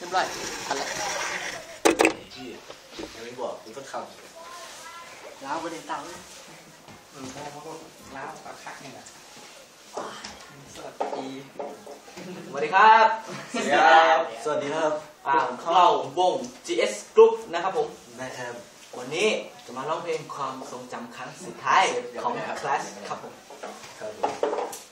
เรียบร้อยอะไรพี่ยังไม่บอกกูสักคล้าวประเด็นเต่าเลยเออพอเขาก็ล้าวสักคักเนี่ยแหละสวัสดีสวัสดีครับำสวัสดีครับสวัสดีครับอ่าเราวง GS Group นะครับผมนะครับวันนี้จะมาร้องเพลงความทรงจำครั้งสุดท้ายของคลาสครับผมครับผม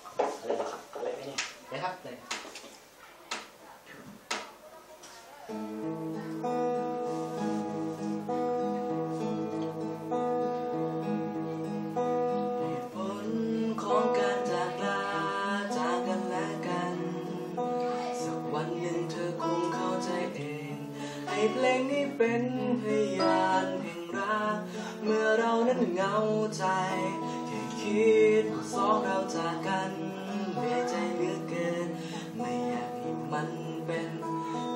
เพลงนี้เป็นพยานแห่งรัก เมื่อเรานั้นเหงาใจ แค่คิดสองเราจากกันเหนื่อยใจเหลือเกิน ไม่อยากให้มันเป็น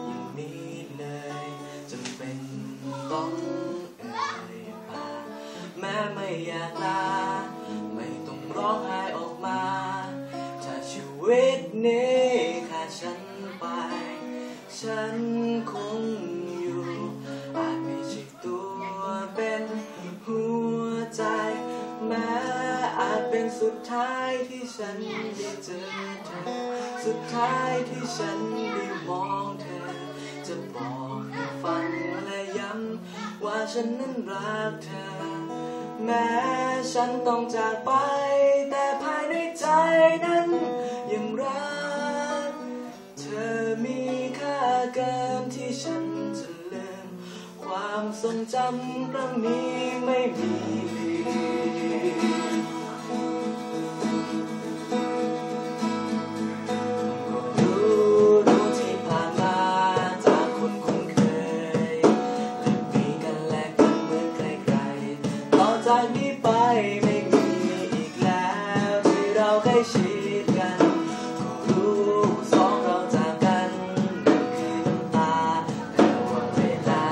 อย่างนี้เลยจนเป็นต้องเอ่ยปากแม้ไม่อยากลา ไม่ต้องร้องไห้ออกมา ถ้าชีวิตนี้ขาดฉันไป ฉัน สุดท้ายที่ฉันได้เจอเธอ สุดท้ายที่ฉันได้มองเธอ จะบอกให้ฟังและย้ำว่าฉันนั้นรักเธอ แม้ฉันต้องจากไป แต่ภายในใจนั้นยังรัก เธอมีค่าเกินที่ฉันจะลืม ความทรงจำครั้งนี้ไม่มีลืม จากนี้ไปไม่มีอีกแล้วที่เราใกล้ชิดกันรู้สองเราจากกันนั่นคือน้ำตาแต่ว่าเวลา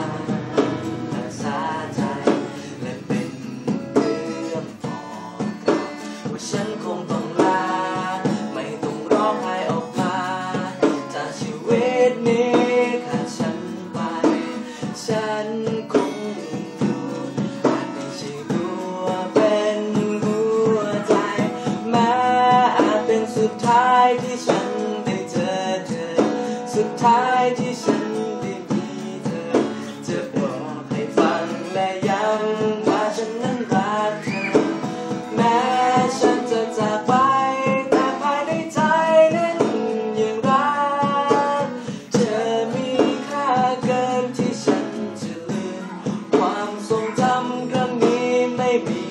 รักษาใจและเป็นเรื่องบอกกันว่าฉันคงต้องลาไม่ต้องร้องไห้ออกมาจากชีวิตนี้ ท้ายที่ฉันได้เจอเธอ สุดท้ายที่ฉันได้มีเธอ จะบอกให้ฟังและย้ำว่าฉันนั้นรักเธอ แม้ฉันจะจากไป แต่ภายในใจนั้นยังรัก เธอมีค่าเกินที่ฉันจะลืม ความทรงจำครั้งนี้ไม่มี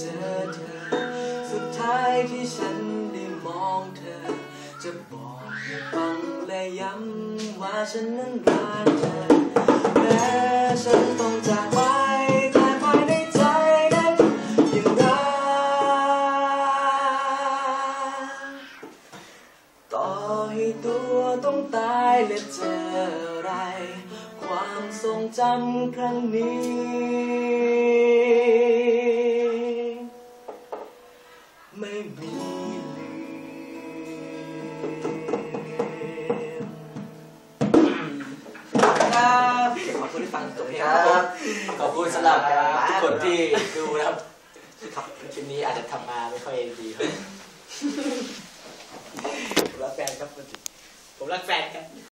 เจอเธอ สุดท้ายที่ฉันได้มองเธอ จะบอกให้ฟังและย้ำว่าฉันนั้นรักเธอแม้ฉันต้องจากไปแต่ภายในใจนั้นยังรักต่อให้ตัวต้องตายและเจออะไร ความทรงจำครั้งนี้ ฟังจบเพลงคครัรับผมบขอบคุณสำหรับทุกคนที่ดูนะครับครับคลิปนี้อาจจะทำมาไม่ค่อยดีครับผมรักแฟนครับผมรักแฟนครับ